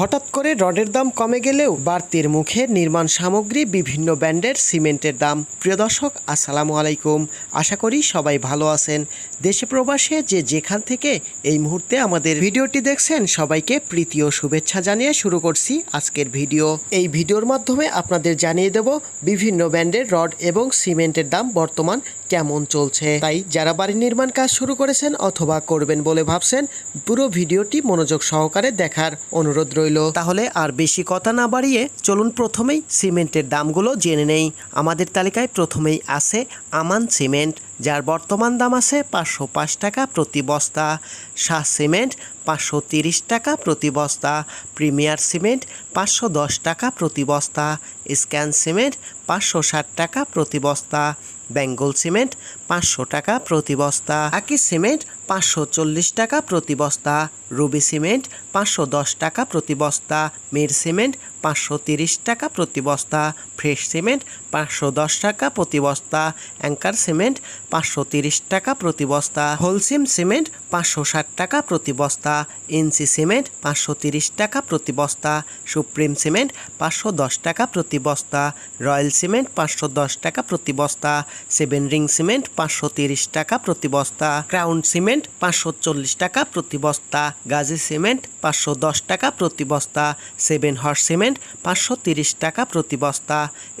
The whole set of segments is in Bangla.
হঠাৎ করে রডের দাম কমে গেলেও বাড়তির মুখে নির্মাণ সামগ্রী বিভিন্ন ব্র্যান্ডের সিমেন্টের দাম। প্রিয় দর্শক, আসসালামু আলাইকুম। আশা করি সবাই ভালো আছেন। দেশে প্রবাসে যে যেখান থেকে এই মুহূর্তে আমাদের ভিডিওটি দেখছেন, সবাইকে প্রীতি ও শুভেচ্ছা জানিয়ে শুরু করছি আজকের ভিডিও। এই ভিডিওর মাধ্যমে আপনাদের জানিয়ে দেব বিভিন্ন ব্র্যান্ডের রড এবং সিমেন্টের দাম বর্তমান কেমন চলছে। তাই যারা বাড়ি নির্মাণ কাজ শুরু করেছেন অথবা করবেন বলে ভাবছেন, পুরো ভিডিওটি মনোযোগ সহকারে দেখার অনুরোধ রইল। তাহলে আর বেশি কথা না বাড়িয়ে চলুন প্রথমেই সিমেন্টের দামগুলো জেনে নেই। আমাদের তালিকায় প্রথমেই আছে আমান সিমেন্ট, যার বর্তমান দাম আছে পাঁচশো পাঁচ টাকা প্রতি বস্তা। শাহ সিমেন্ট, পাঁচশো তিরিশ টাকা প্রতি বস্তা। প্রিমিয়ার সিমেন্ট, পাঁচশো দশ টাকা প্রতি বস্তা। স্ক্যান সিমেন্ট, পাঁচশো ষাট টাকা প্রতি বস্তা। বেঙ্গল সিমেন্ট, পাঁচশো টাকা প্রতি বস্তা। আকি সিমেন্ট পাঁচশো চল্লিশ টাকা প্রতি বস্তা রুবি সিমেন্ট পাঁচশো দশ টাকা প্রতি বস্তা মির সিমেন্ট পাঁচশো তিরিশ টাকা প্রতি বস্তা ফ্রেশ সিমেন্ট পাঁচশো দশ টাকা প্রতি বস্তা অ্যাঙ্কার সিমেন্ট পাঁচশো তিরিশ টাকা প্রতি বস্তা হোলসিম সিমেন্ট পাঁচশো ষাট টাকা প্রতি বস্তা ইনসি সিমেন্ট পাঁচশো তিরিশ টাকা প্রতি বস্তা সুপ্রিম সিমেন্ট পাঁচশো দশ টাকা প্রতি বস্তা রয়্যাল সিমেন্ট পাঁচশো দশ টাকা প্রতি বস্তা সেভেন রিং সিমেন্ট পাঁচশো তিরিশ টাকা প্রতি বস্তা ক্রাউন সিমেন্ট পাঁচশো চল্লিশ টাকা প্রতি বস্তা, গাজী সিমেন্ট পাঁচশো দশ টাকা প্রতি বস্তা, সেভেন হর্স সিমেন্ট পাঁচশো তিরিশ টাকা প্রতি বস্তা,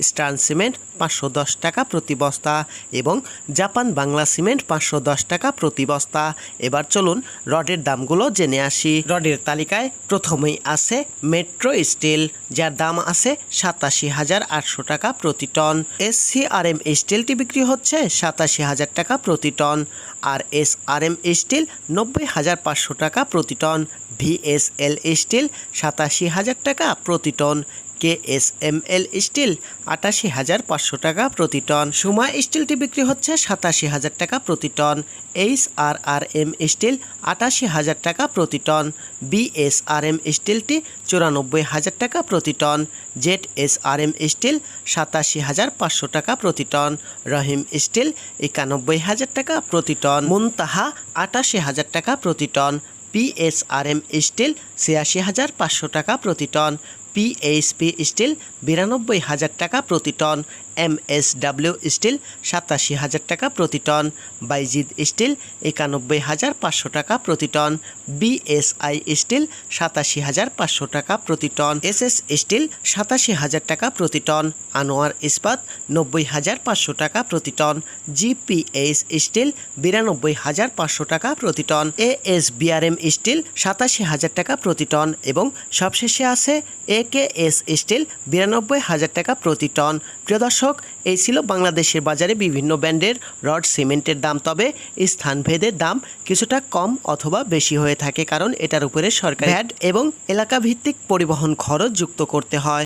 স্টার্ন সিমেন্ট পাঁচশো দশ টাকা প্রতি বস্তা এবং জাপান বাংলা সিমেন্ট পাঁচশো দশ টাকা প্রতি বস্তা। এবার চলুন রডের দামগুলো জেনে আসি। রডের তালিকায় প্রথমেই আছে মেট্রো স্টিল, যার দাম আছে সাতাশি হাজার আটশো টাকা প্রতি ton. S C R M স্টিলটি বিক্রি হচ্ছে সাতাশি হাজার টাকা প্রতি টন। আর এস আর এম স্টিল নব্বই হাজার পাঁচশো টাকা প্রতি টন ভিএসএল স্টিল সাতাশি হাজার টাকা প্রতি ton. K S M L steel আটাশি হাজার পাঁচশো টাকা প্রতি টন। সুমা স্টিলটি বিক্রি হচ্ছে সাতাশি হাজার টাকা প্রতি ton. H R R M steel আটাশি হাজার টাকা প্রতি টন। বিএস আর এম স্টিলটি চুরানব্বই হাজার টাকা প্রতি ton. Z S R M steel সাতাশি হাজার পাঁচশো টাকা প্রতি টন। রহিম স্টিল একানব্বই হাজার টাকা প্রতি টন। মুনতাহা আটাশি হাজার টাকা প্রতি টন। পিএসআরএম স্টিল ছিয়াশি হাজার পাঁচশো টাকা প্রতি টন। পিএইচপি স্টিল বিরানব্বই হাজার টাকা প্রতি টন। এমএসডাব্লিউ স্টিল সাতাশি হাজার টাকা প্রতি টন। বাইজিদ স্টিল একানব্বই হাজার পাঁচশো টাকা প্রতি টন। বিএসআই স্টিল সাতাশি হাজার পাঁচশো টাকা প্রতি টন। এসএস স্টিল সাতাশি হাজার টাকা প্রতি টন। আনোয়ার ইস্পাত, নব্বই হাজার পাঁচশো টাকা প্রতি টন। জিপিএস স্টিল বিরানব্বই হাজার পাঁচশো টাকা প্রতি টন। এএস বিআরএম স্টিল সাতাশি হাজার টাকা প্রতি টন এবং সবশেষে আছে এ কে এস স্টিল বিরানব্বই হাজার টাকা প্রতি টন। প্রিয় দর্শক, এই ছিল বাংলাদেশের বাজারে বিভিন্ন ব্র্যান্ডের রড সিমেন্টের দাম। তবে স্থানভেদের দাম কিছুটা কম অথবা বেশি হয়ে থাকে কারণ এটার উপরে সরকার অ্যাড এবং এলাকা ভিত্তিক পরিবহন খরচ যুক্ত করতে হয়।